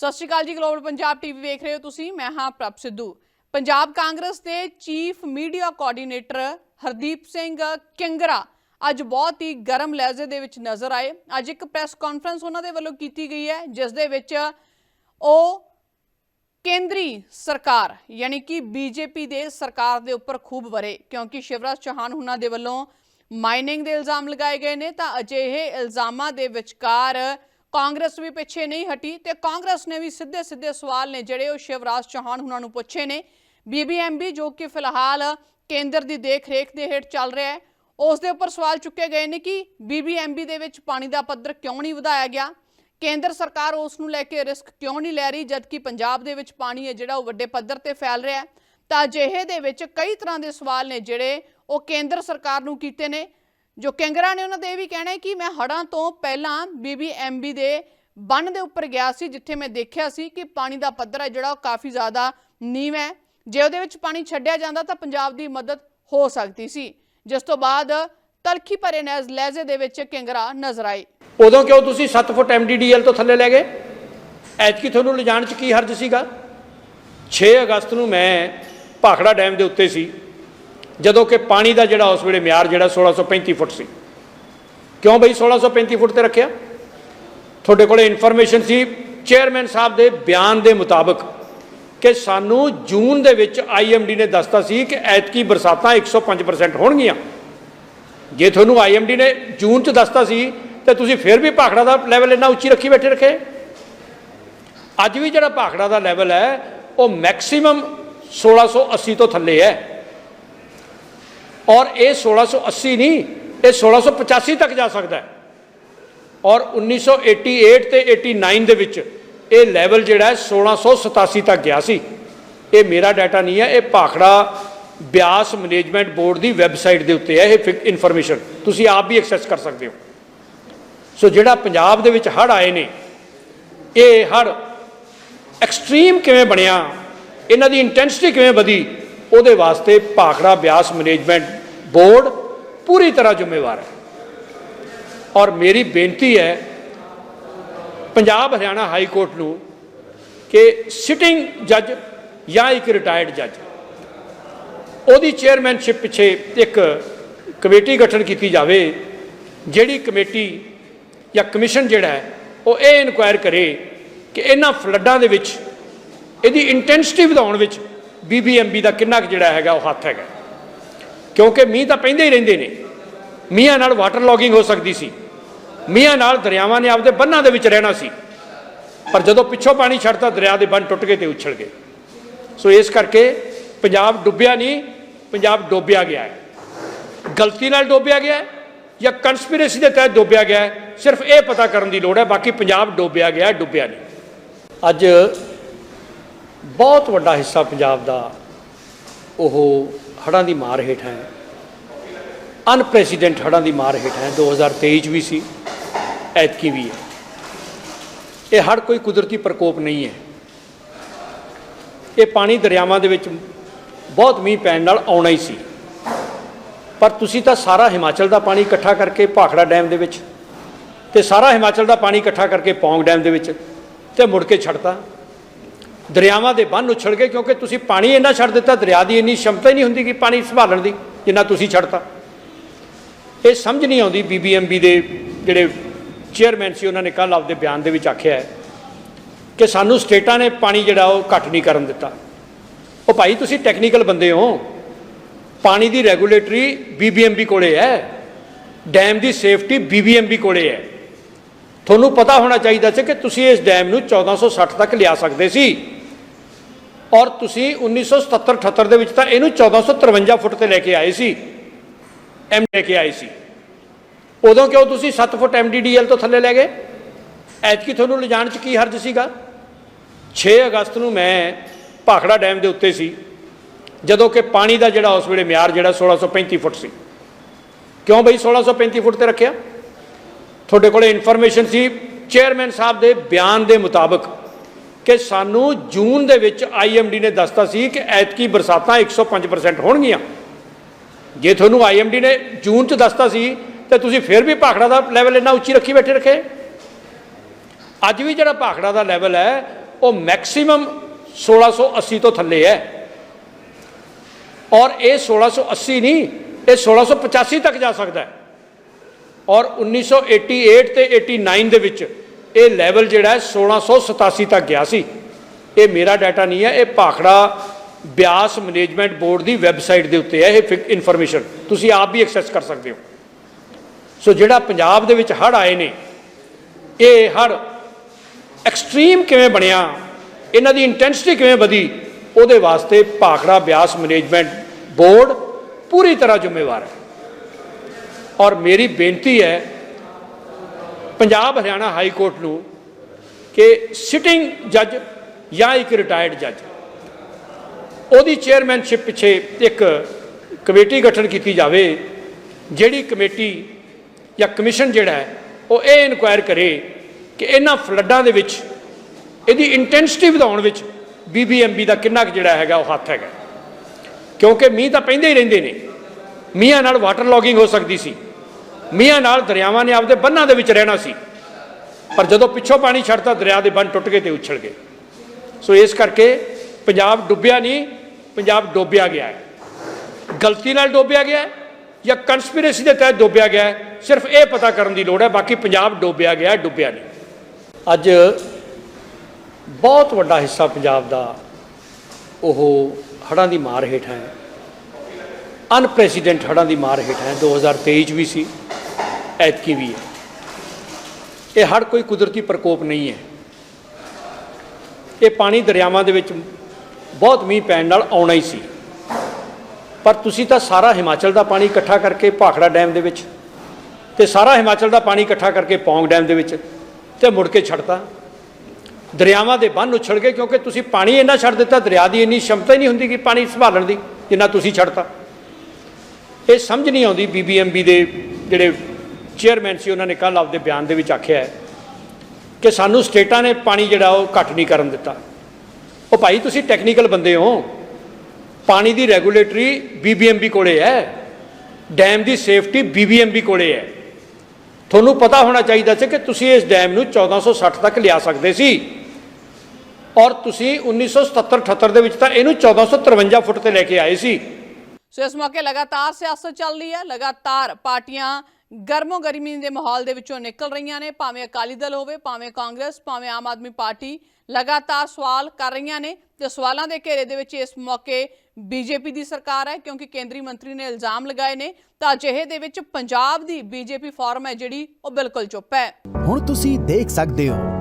ਸਤਿ ਸ਼੍ਰੀ ਅਕਾਲ ਜੀ global Punjab TV ਵੇਖ ਰਹੇ ਹੋ ਤੁਸੀਂ, ਮੈਂ ਹਾਂ ਪ੍ਰਭ ਸਿੱਧੂ। ਪੰਜਾਬ ਕਾਂਗਰਸ ਦੇ chief media coordinator Hardeep Singh Kingra ਅੱਜ ਬਹੁਤ ਹੀ ਗਰਮ ਲਹਿਜੇ ਦੇ ਵਿੱਚ ਨਜ਼ਰ ਆਏ। ਅੱਜ ਇੱਕ ਪ੍ਰੈਸ ਕਾਨਫਰੰਸ ਉਹਨਾਂ ਦੇ ਵੱਲੋਂ ਕੀਤੀ ਗਈ ਹੈ, ਜਿਸ ਦੇ ਵਿੱਚ ਉਹ ਕੇਂਦਰੀ ਸਰਕਾਰ, ਯਾਨੀ ਕਿ ਬੀਜੇਪੀ ਦੇ ਸਰਕਾਰ ਦੇ ਉੱਪਰ ਖੂਬ ਵਰੇ, ਕਿਉਂਕਿ ਸ਼ਿਵਰਾਜ ਚੌਹਾਨ ਉਹਨਾਂ ਦੇ ਵੱਲੋਂ ਮਾਈਨਿੰਗ ਦੇ ਇਲਜ਼ਾਮ ਲਗਾਏ ਗਏ ਨੇ, ਤਾਂ ਅਜਿਹੇ ਇਲਜ਼ਾਮਾਂ ਦੇ ਵਿਚਕਾਰ ਕਾਂਗਰਸ ਵੀ ਪਿੱਛੇ ਨਹੀਂ ਹਟੀ ਤੇ ਕਾਂਗਰਸ ਨੇ ਵੀ ਸਿੱਧੇ ਸਿੱਧੇ ਸਵਾਲ ਨੇ ਜਿਹੜੇ ਉਹ ਸ਼ਿਵਰਾਜ ਚੌਹਾਨ ਉਹਨਾਂ ਨੂੰ ਪੁੱਛੇ ਨੇ। ਬੀਬੀਐਮਬੀ ਜੋ ਕਿ ਫਿਲਹਾਲ ਕੇਂਦਰ ਦੀ ਦੇਖ-ਰੇਖ ਦੇ ਹੇਠ ਚੱਲ ਰਿਹਾ ਹੈ, ਉਸ ਦੇ ਉੱਪਰ ਸਵਾਲ ਚੁੱਕੇ ਗਏ ਨੇ ਕਿ ਬੀਬੀਐਮਬੀ ਦੇ ਵਿੱਚ ਪਾਣੀ ਦਾ ਪੱਧਰ ਕਿਉਂ ਨਹੀਂ ਵਧਾਇਆ ਗਿਆ? ਕੇਂਦਰ ਸਰਕਾਰ ਉਸ ਨੂੰ ਲੈ ਕੇ ਰਿਸਕ ਕਿਉਂ ਨਹੀਂ ਲੈ ਰਹੀ, ਜਦਕਿ ਪੰਜਾਬ ਦੇ ਵਿੱਚ ਪਾਣੀ ਹੈ ਜਿਹੜਾ ਉਹ ਵੱਡੇ ਪੱਧਰ ਤੇ ਫੈਲ ਰਿਹਾ ਹੈ। ਤਾਂ ਅਜਿਹੇ ਦੇ ਵਿੱਚ ਕਈ ਤਰ੍ਹਾਂ ਦੇ ਸਵਾਲ ਨੇ ਜਿਹੜੇ ਉਹ ਕੇਂਦਰ ਸਰਕਾਰ ਨੂੰ ਕੀਤੇ ਨੇ। ਜੋ ਕੈਂਗਰਾ ਨੇ ਉਹਨਾਂ ਦੇ ਇਹ ਵੀ ਕਹਿਣਾ ਹੈ ਕਿ ਮੈਂ ਹੜਾਂ ਤੋਂ ਪਹਿਲਾਂ ਬੀਬੀਐਮਬੀ ਦੇ ਬੰਨ ਦੇ ਉੱਪਰ ਗਿਆ ਸੀ, ਜਿੱਥੇ ਮੈਂ ਦੇਖਿਆ ਸੀ ਕਿ ਪਾਣੀ ਦਾ ਪੱਧਰ ਹੈ ਜਿਹੜਾ ਉਹ ਕਾਫੀ ਜ਼ਿਆਦਾ ਨੀਵਾਂ ਹੈ। ਜੇ ਉਹਦੇ ਵਿੱਚ ਪਾਣੀ ਛੱਡਿਆ ਜਾਂਦਾ ਤਾਂ ਪੰਜਾਬ ਦੀ ਮਦਦ ਹੋ ਸਕਦੀ ਸੀ। ਜਿਸ ਤੋਂ ਬਾਅਦ ਤਲਖੀ ਭਰੇ ਨੈਜ਼ ਲਹਿਜ਼ੇ ਦੇ ਵਿੱਚ ਕਿੰਗਰਾ ਨਜ਼ਰ ਆਏ। ਉਦੋਂ ਕਿਉਂ ਤੁਸੀਂ 7 ਫੁੱਟ ਐਮਡੀਡੀਐਲ ਤੋਂ ਥੱਲੇ ਲੈ ਗਏ? ਐਤਕੀ ਤੁਹਾਨੂੰ ਲਿਜਾਣ ਚ ਕੀ ਹਰਜ ਸੀਗਾ? 6 ਅਗਸਤ ਨੂੰ ਮੈਂ ਭਾਖੜਾ ਡੈਮ ਦੇ ਉੱਤੇ ਸੀ। ਜਦੋਂ ਕਿ ਪਾਣੀ ਦਾ ਜਿਹੜਾ ਉਸ ਵੇਲੇ ਮਿਆਰ ਜਿਹੜਾ 1635 ਫੁੱਟ ਸੀ। ਕਿਉਂ ਬਈ 1635 ਫੁੱਟ ਤੇ ਰੱਖਿਆ? ਤੁਹਾਡੇ ਕੋਲੇ ਇਨਫੋਰਮੇਸ਼ਨ ਸੀ ਚੇਅਰਮੈਨ ਸਾਹਿਬ ਦੇ ਬਿਆਨ ਦੇ ਮੁਤਾਬਕ ਕਿ ਸਾਨੂੰ ਜੂਨ ਦੇ ਵਿੱਚ ਆਈਐਮਡੀ ਨੇ ਦੱਸਤਾ ਸੀ ਕਿ ਐਤਕੀ ਬਰਸਾਤਾਂ 105% ਹੋਣਗੀਆਂ। ਜੇ ਤੁਹਾਨੂੰ ਆਈਐਮਡੀ ਨੇ ਜੂਨ ਚ ਦੱਸਤਾ ਸੀ, ਤੇ ਤੁਸੀਂ ਫਿਰ ਵੀ ਭਾਖੜਾ ਦਾ ਲੈਵਲ ਇੰਨਾ ਉੱਚੀ ਰੱਖੀ ਬੈਠੇ ਰੱਖੇ। ਅੱਜ ਵੀ ਜਿਹੜਾ ਭਾਖੜਾ ਦਾ ਲੈਵਲ ਹੈ, ਉਹ ਮੈਕਸਿਮਮ 1680 ਤੋਂ ਥੱਲੇ ਹੈ। ਔਰ ਇਹ 1680 ਨਹੀਂ, ਇਹ 1685 ਤੱਕ ਜਾ ਸਕਦਾ ਹੈ। ਔਰ 1988 ਤੇ 89 ਦੇ ਵਿੱਚ ਇਹ ਲੈਵਲ ਜਿਹੜਾ ਹੈ 1687 ਤੱਕ ਗਿਆ ਸੀ। ਇਹ ਮੇਰਾ ਡਾਟਾ ਨਹੀਂ ਹੈ, ਇਹ ਭਾਖੜਾ ਬਿਆਸ ਮੈਨੇਜਮੈਂਟ ਬੋਰਡ ਦੀ ਵੈਬਸਾਈਟ ਦੇ ਉੱਤੇ ਹੈ, ਇਹ ਇਨਫੋਰਮੇਸ਼ਨ ਤੁਸੀਂ ਆਪ ਵੀ ਐਕਸੈਸ ਕਰ ਸਕਦੇ ਹੋ। ਸੋ ਜਿਹੜਾ ਪੰਜਾਬ ਦੇ ਵਿੱਚ ਹੜ੍ਹ ਆਏ ਨੇ, ਇਹ ਹੜ੍ਹ ਐਕਸਟ੍ਰੀਮ ਕਿਵੇਂ ਬਣਿਆ, ਇਹਨਾਂ ਦੀ ਇੰਟੈਂਸਿਟੀ ਕਿਵੇਂ ਵਧੀ, ਉਹਦੇ ਵਾਸਤੇ ਭਾਖੜਾ ਬਿਆਸ ਮੈਨੇਜਮੈਂਟ ਬੋਰਡ ਪੂਰੀ ਤਰ੍ਹਾਂ ਜ਼ਿੰਮੇਵਾਰ ਹੈ ਔਰ ਮੇਰੀ ਬੇਨਤੀ ਹੈ ਪੰਜਾਬ ਹਰਿਆਣਾ ਹਾਈ ਕੋਰਟ ਨੂੰ ਕਿ ਸਿਟਿੰਗ ਜੱਜ ਜਾਂ ਇੱਕ ਰਿਟਾਇਰਡ ਜੱਜ ਉਹਦੀ ਚੇਅਰਮੈਨਸ਼ਿਪ ਪਿੱਛੇ ਇੱਕ ਕਮੇਟੀ ਗਠਨ ਕੀਤੀ ਜਾਵੇ ਜਿਹੜੀ ਕਮੇਟੀ ਜਾਂ ਕਮਿਸ਼ਨ ਜਿਹੜਾ ਹੈ ਉਹ ਇਹ ਇਨਕੁਆਇਰ ਕਰੇ ਕਿ ਇਹਨਾਂ ਫਲੱਡਾਂ ਦੇ ਵਿੱਚ ਇਹਦੀ ਇੰਟੈਂਸਿਟੀ ਵਧਾਉਣ ਵਿੱਚ ਬੀਬੀਐਮਬੀ ਦਾ ਕਿੰਨਾ ਕੁ ਜਿਹੜਾ ਹੈਗਾ ਉਹ ਹੱਥ ਹੈਗਾ ਕਿਉਂਕਿ ਮੀਂਹ ਤਾਂ ਪੈਂਦੇ ਹੀ ਰਹਿੰਦੇ ਨੇ। ਮੀਂਹਾਂ ਨਾਲ ਵਾਟਰ ਲੌਗਿੰਗ ਹੋ ਸਕਦੀ ਸੀ। ਮੀਂਹਾਂ ਨਾਲ ਦਰਿਆਵਾਂ ਨੇ ਆਪਦੇ ਬੰਨਾਂ ਦੇ ਵਿੱਚ ਰਹਿਣਾ ਸੀ। ਪਰ ਜਦੋਂ ਪਿੱਛੋਂ ਪਾਣੀ ਛੱਡਤਾ, ਦਰਿਆ ਦੇ ਬੰਨ ਟੁੱਟ ਗਏ ਤੇ ਉਛਲ ਗਏ। ਸੋ ਇਸ ਕਰਕੇ ਪੰਜਾਬ ਡੁੱਬਿਆ ਨਹੀਂ, ਪੰਜਾਬ ਡੋਬਿਆ ਗਿਆ ਹੈ। ਗਲਤੀ ਨਾਲ ਡੋਬਿਆ ਗਿਆ ਹੈ ਜਾਂ ਕਨਸਪੀਰੇਸੀ ਦੇ ਤਹਿਤ ਡੋਬਿਆ ਗਿਆ ਹੈ, ਸਿਰਫ ਇਹ ਪਤਾ ਕਰਨ ਦੀ ਲੋੜ ਹੈ, ਬਾਕੀ ਪੰਜਾਬ ਡੋਬਿਆ ਗਿਆ ਡੁੱਬਿਆ ਨਹੀਂ। ਅੱਜ ਬਹੁਤ ਵੱਡਾ ਹਿੱਸਾ ਪੰਜਾਬ ਦਾ ਉਹ ਹੜ੍ਹਾਂ ਦੀ ਮਾਰ ਹੇਠ ਹੈ। ਅਨਪ੍ਰੈਸੀਡੈਂਟ ਹੜ੍ਹਾਂ ਦੀ ਮਾਰ ਹੇਠ ਹੈ। 2023 ਚ ਵੀ ਸੀ, ਐਤਕੀ ਵੀ ਹੈ। ਇਹ ਹੜ੍ਹ ਕੋਈ ਕੁਦਰਤੀ ਪ੍ਰਕੋਪ ਨਹੀਂ ਹੈ। ਇਹ ਪਾਣੀ ਦਰਿਆਵਾਂ ਦੇ ਵਿੱਚ ਬਹੁਤ ਮੀਂਹ ਪੈਣ ਨਾਲ ਆਉਣਾ ਹੀ ਸੀ। ਪਰ ਤੁਸੀਂ ਤਾਂ ਸਾਰਾ ਹਿਮਾਚਲ ਦਾ ਪਾਣੀ ਇਕੱਠਾ ਕਰਕੇ ਭਾਖੜਾ ਡੈਮ ਦੇ ਵਿੱਚ ਤੇ ਸਾਰਾ ਹਿਮਾਚਲ ਦਾ ਪਾਣੀ ਇਕੱਠਾ ਕਰਕੇ ਪੌਂਗ ਡੈਮ ਦੇ ਵਿੱਚ ਤੇ ਮੁੜ ਕੇ ਛੱਡਤਾ। ਦਰਿਆਵਾਂ ਦੇ ਬੰਨ ਉਛੜ ਗਏ ਕਿਉਂਕਿ ਤੁਸੀਂ ਪਾਣੀ ਇੰਨਾ ਛੱਡ ਦਿੱਤਾ, ਦਰਿਆ ਦੀ ਇੰਨੀ ਸ਼ਮਤਾ ਹੀ ਨਹੀਂ ਹੁੰਦੀ ਕਿ ਪਾਣੀ ਸੰਭਾਲਣ ਦੀ, ਜਿੰਨਾ ਤੁਸੀਂ ਛੱਡਤਾ। ਇਹ ਸਮਝ ਨਹੀਂ ਆਉਂਦੀ ਬੀਬੀਐਮਬੀ ਦੇ ਜਿਹੜੇ ਚੇਅਰਮੈਨ ਸੀ, ਉਹਨਾਂ ਨੇ ਕੱਲ ਆਪਦੇ ਬਿਆਨ ਦੇ ਵਿੱਚ ਆਖਿਆ ਹੈ ਕਿ ਸਾਨੂੰ ਸਟੇਟਾਂ ਨੇ ਪਾਣੀ ਜਿਹੜਾ ਉਹ ਘੱਟ ਨਹੀਂ ਕਰਨ ਦਿੱਤਾ। ਉਹ ਭਾਈ, ਤੁਸੀਂ ਟੈਕਨੀਕਲ ਬੰਦੇ ਹੋ। ਪਾਣੀ ਦੀ ਰੈਗੂਲੇਟਰੀ ਬੀਬੀਐਮਬੀ ਕੋਲੇ ਹੈ। ਡੈਮ ਦੀ ਸੇਫਟੀ ਬੀਬੀਐਮਬੀ ਕੋਲੇ ਹੈ। ਤੁਹਾਨੂੰ ਪਤਾ ਹੋਣਾ ਚਾਹੀਦਾ ਸੀ ਕਿ ਤੁਸੀਂ ਇਸ ਡੈਮ ਨੂੰ 1460 ਤੱਕ ਲਿਆ ਸਕਦੇ ਸੀ। ਔਰ ਤੁਸੀਂ 1977-78 ਦੇ ਵਿੱਚ ਤਾਂ ਇਹਨੂੰ 1453 ਫੁੱਟ ਤੇ ਲੈ ਕੇ ਆਏ ਸੀ ਐਮ ਲੈ ਕੇ ਆਏ ਸੀ। ਉਦੋਂ ਕਿਉਂ ਤੁਸੀਂ 7 ਫੁੱਟ ਐਮਡੀਡੀਐਲ ਤੋਂ ਥੱਲੇ ਲੈ ਗਏ? ਐਤਕੀ ਤੁਹਾਨੂੰ ਲਿਜਾਣ ਚ ਕੀ ਹਰਜ ਸੀਗਾ? 6 ਅਗਸਤ ਨੂੰ ਮੈਂ ਭਾਖੜਾ ਡੈਮ ਦੇ ਉੱਤੇ ਸੀ, ਜਦੋਂ ਕਿ ਪਾਣੀ ਦਾ ਜਿਹੜਾ ਉਸ ਵੇਲੇ ਮਿਆਰ ਜਿਹੜਾ 1635 ਫੁੱਟ ਸੀ। ਕਿਉਂ ਬਈ 1635 ਫੁੱਟ ਤੇ ਰੱਖਿਆ? ਤੁਹਾਡੇ ਕੋਲੇ ਇਨਫੋਰਮੇਸ਼ਨ ਸੀ, ਚੇਅਰਮੈਨ ਸਾਹਿਬ ਦੇ ਬਿਆਨ ਦੇ ਮੁਤਾਬਕ ਕਿ ਸਾਨੂੰ ਜੂਨ ਦੇ ਵਿੱਚ ਆਈਐਮਡੀ ਨੇ ਦੱਸਤਾ ਸੀ ਕਿ ਐਤਕੀ ਬਰਸਾਤਾਂ 105% ਹੋਣਗੀਆਂ। ਜੇ ਤੁਹਾਨੂੰ ਆਈਐਮਡੀ ਨੇ ਜੂਨ ਚ ਦੱਸਤਾ ਸੀ, ਤੇ ਤੁਸੀਂ ਫਿਰ ਵੀ ਭਾਖੜਾ ਦਾ ਲੈਵਲ ਇੰਨਾ ਉੱਚੀ ਰੱਖੀ ਬੈਠੇ ਰੱਖੇ। ਅੱਜ ਵੀ ਜਿਹੜਾ ਭਾਖੜਾ ਦਾ ਲੈਵਲ ਹੈ, ਉਹ ਮੈਕਸਿਮਮ 1680 ਤੋਂ ਥੱਲੇ ਹੈ। ਔਰ ਇਹ 1680 ਨਹੀਂ, ਇਹ 1685 ਤੱਕ ਜਾ ਸਕਦਾ ਹੈ। ਔਰ 1988 ਤੇ 89 ਦੇ ਵਿੱਚ ਇਹ ਲੈਵਲ ਜਿਹੜਾ ਹੈ 1687 ਤੱਕ ਗਿਆ ਸੀ। ਇਹ ਮੇਰਾ ਡਾਟਾ ਨਹੀਂ ਹੈ, ਇਹ ਭਾਖੜਾ ਬਿਆਸ ਮੈਨੇਜਮੈਂਟ ਬੋਰਡ ਦੀ ਵੈਬਸਾਈਟ ਦੇ ਉੱਤੇ ਹੈ ਇਹ ਇਨਫੋਰਮੇਸ਼ਨ ਤੁਸੀਂ ਆਪ ਵੀ ਐਕਸੈਸ ਕਰ ਸਕਦੇ ਹੋ। ਸੋ ਜਿਹੜਾ ਪੰਜਾਬ ਦੇ ਵਿੱਚ ਹੜ੍ਹ ਆਏ ਨੇ, ਇਹ ਹੜ੍ਹ ਐਕਸਟ੍ਰੀਮ ਕਿਵੇਂ ਬਣਿਆ, ਇਹਨਾਂ ਦੀ ਇੰਟੈਂਸਿਟੀ ਕਿਵੇਂ ਵਧੀ, ਉਹਦੇ ਵਾਸਤੇ ਭਾਖੜਾ ਬਿਆਸ ਮੈਨੇਜਮੈਂਟ ਬੋਰਡ ਪੂਰੀ ਤਰ੍ਹਾਂ ਜ਼ਿੰਮੇਵਾਰ ਹੈ। ਔਰ ਮੇਰੀ ਬੇਨਤੀ ਹੈ ਪੰਜਾਬ ਹਰਿਆਣਾ ਹਾਈ ਕੋਰਟ ਨੂੰ ਕਿ ਸਿਟਿੰਗ ਜੱਜ ਜਾਂ ਇੱਕ ਰਿਟਾਇਰਡ ਜੱਜ ਉਹਦੀ ਚੇਅਰਮੈਨਸ਼ਿਪ ਪਿੱਛੇ ਇੱਕ ਕਮੇਟੀ ਗਠਨ ਕੀਤੀ ਜਾਵੇ, ਜਿਹੜੀ ਕਮੇਟੀ ਜਾਂ ਕਮਿਸ਼ਨ ਜਿਹੜਾ ਹੈ, ਉਹ ਇਹ ਇਨਕੁਆਇਰ ਕਰੇ ਕਿ ਇਹਨਾਂ ਫਲੱਡਾਂ ਦੇ ਵਿੱਚ, ਇਹਦੀ ਇੰਟੈਂਸਿਟੀ ਵਧਾਉਣ ਵਿੱਚ ਬੀਬੀਐਮਬੀ ਦਾ ਕਿੰਨਾ ਕੁ ਜਿਹੜਾ ਹੈਗਾ ਉਹ ਹੱਥ ਹੈਗਾ। ਕਿਉਂਕਿ ਮੀਂਹ ਤਾਂ ਪੈਂਦੇ ਹੀ ਰਹਿੰਦੇ ਨੇ। ਮੀਂਹਾਂ ਨਾਲ ਵਾਟਰ ਲੌਗਿੰਗ ਹੋ ਸਕਦੀ ਸੀ। ਮੀਆਂ ਨਾਲ ਦਰਿਆਵਾਂ ਨੇ ਆਪਦੇ ਬੰਨਾਂ ਦੇ ਵਿੱਚ ਰਹਿਣਾ ਸੀ। ਪਰ ਜਦੋਂ ਪਿੱਛੋਂ ਪਾਣੀ ਛੱਡਤਾ, ਦਰਿਆ ਦੇ ਬੰਨ ਟੁੱਟ ਗਏ ਤੇ ਉਛਲ ਗਏ। ਸੋ ਇਸ ਕਰਕੇ ਪੰਜਾਬ ਡੁੱਬਿਆ ਨਹੀਂ, ਪੰਜਾਬ ਡੋਬਿਆ ਗਿਆ ਹੈ। ਗਲਤੀ ਨਾਲ ਡੋਬਿਆ ਗਿਆ ਹੈ ਜਾਂ ਕਨਸਪੀਰੇਸੀ ਦੇ ਤਹਿਤ ਡੋਬਿਆ ਗਿਆ ਹੈ, ਸਿਰਫ ਇਹ ਪਤਾ ਕਰਨ ਦੀ ਲੋੜ ਹੈ, ਬਾਕੀ ਪੰਜਾਬ ਡੋਬਿਆ ਗਿਆ ਡੁੱਬਿਆ ਨਹੀਂ। ਅੱਜ ਬਹੁਤ ਵੱਡਾ ਹਿੱਸਾ ਪੰਜਾਬ ਦਾ ਉਹ ਹੜ੍ਹਾਂ ਦੀ ਮਾਰ ਹੇਠ ਹੈ। ਅਨਪ੍ਰੈਸੀਡੈਂਟ ਹੜ੍ਹਾਂ ਦੀ ਮਾਰ ਹੇਠ ਹੈ। 2023 ਚ ਵੀ ਸੀ। ਐਤਕੀ ਵੀ ਹੈ। ਇਹ ਹੜ੍ਹ ਕੋਈ ਕੁਦਰਤੀ ਪ੍ਰਕੋਪ ਨਹੀਂ ਹੈ। ਇਹ ਪਾਣੀ ਦਰਿਆਵਾਂ ਦੇ ਵਿੱਚ ਬਹੁਤ ਮੀਂਹ ਪੈਣ ਨਾਲ ਆਉਣਾ ਹੀ ਸੀ। ਪਰ ਤੁਸੀਂ ਤਾਂ ਸਾਰਾ ਹਿਮਾਚਲ ਦਾ ਪਾਣੀ ਇਕੱਠਾ ਕਰਕੇ ਭਾਖੜਾ ਡੈਮ ਦੇ ਵਿੱਚ ਤੇ ਸਾਰਾ ਹਿਮਾਚਲ ਦਾ ਪਾਣੀ ਇਕੱਠਾ ਕਰਕੇ ਪੌਂਗ ਡੈਮ ਦੇ ਵਿੱਚ ਤੇ ਮੁੜ ਕੇ ਛੱਡਤਾ। ਦਰਿਆਵਾਂ ਦੇ ਬੰਨ ਉਛਲ ਗਏ ਕਿਉਂਕਿ ਤੁਸੀਂ ਪਾਣੀ ਇੰਨਾ ਛੱਡ ਦਿੱਤਾ, ਦਰਿਆ ਦੀ ਇੰਨੀ ਸ਼ਮਤਾ ਹੀ ਨਹੀਂ ਹੁੰਦੀ ਕਿ ਪਾਣੀ ਸੰਭਾਲਣ ਦੀ ਜਿੰਨਾ ਤੁਸੀਂ ਛੱਡਤਾ। ਇਹ ਸਮਝ ਨਹੀਂ ਆਉਂਦੀ ਬੀਬੀਐਮਬੀ ਦੇ ਜਿਹੜੇ ਚੇਅਰਮੈਨ ਸੀ, ਉਹਨਾਂ ਨੇ ਕੱਲ ਆਪਦੇ ਬਿਆਨ ਦੇ ਵਿੱਚ ਆਖਿਆ ਹੈ ਕਿ ਸਾਨੂੰ ਸਟੇਟਾਂ ਨੇ ਪਾਣੀ ਜਿਹੜਾ ਉਹ ਘੱਟ ਨਹੀਂ ਕਰਨ ਦਿੱਤਾ। ਉਹ ਭਾਈ ਤੁਸੀਂ ਟੈਕਨੀਕਲ ਬੰਦੇ ਹੋ। ਪਾਣੀ ਦੀ ਰੈਗੂਲੇਟਰੀ ਬੀਬੀਐਮਬੀ ਕੋਲੇ ਹੈ। ਡੈਮ ਦੀ ਸੇਫਟੀ ਬੀਬੀਐਮਬੀ ਕੋਲੇ ਹੈ। ਤੁਹਾਨੂੰ ਪਤਾ ਹੋਣਾ ਚਾਹੀਦਾ ਸੀ ਕਿ ਤੁਸੀਂ ਇਸ ਡੈਮ ਨੂੰ 1460 ਤੱਕ ਲਿਆ ਸਕਦੇ ਸੀ। ਔਰ ਤੁਸੀਂ 1977-78 ਦੇ ਵਿੱਚ ਤਾਂ ਇਹਨੂੰ 1453 ਫੁੱਟ ਤੇ ਲੈ ਕੇ ਆਏ ਸੀ। ਸੋ ਇਸ ਮੌਕੇ ਲਗਾਤਾਰ ਸਿਆਸਤ ਚੱਲ ਰਹੀ ਹੈ। ਲਗਾਤਾਰ ਪਾਰਟੀਆਂ ਗਰਮੋ ਗਰਮੀ ਦੇ ਮਾਹੌਲ ਦੇ ਵਿੱਚੋਂ ਨਿਕਲ ਰਹੀਆਂ ਨੇ। ਭਾਵੇਂ ਅਕਾਲੀ ਦਲ ਹੋਵੇ, ਭਾਵੇਂ ਕਾਂਗਰਸ, ਭਾਵੇਂ ਆਮ ਆਦਮੀ ਪਾਰਟੀ ਲਗਾਤਾਰ ਸਵਾਲ ਕਰ ਰਹੀਆਂ ਨੇ ਤੇ ਸਵਾਲਾਂ ਦੇ ਘੇਰੇ ਦੇ ਵਿੱਚ ਇਸ ਮੌਕੇ ਬੀਜੇਪੀ ਦੀ ਸਰਕਾਰ ਹੈ, ਕਿਉਂਕਿ ਕੇਂਦਰੀ ਮੰਤਰੀ ਨੇ ਇਲਜ਼ਾਮ ਲਗਾਏ ਨੇ ਤਾਂ ਅਜਿਹੇ ਦੇ ਵਿੱਚ ਪੰਜਾਬ ਦੀ ਬੀਜੇਪੀ ਫਾਰਮ ਹੈ ਜਿਹੜੀ ਉਹ ਬਿਲਕੁਲ ਚੁੱਪ ਹੈ। ਹੁਣ ਤੁਸੀਂ ਦੇਖ ਸਕਦੇ ਹੋ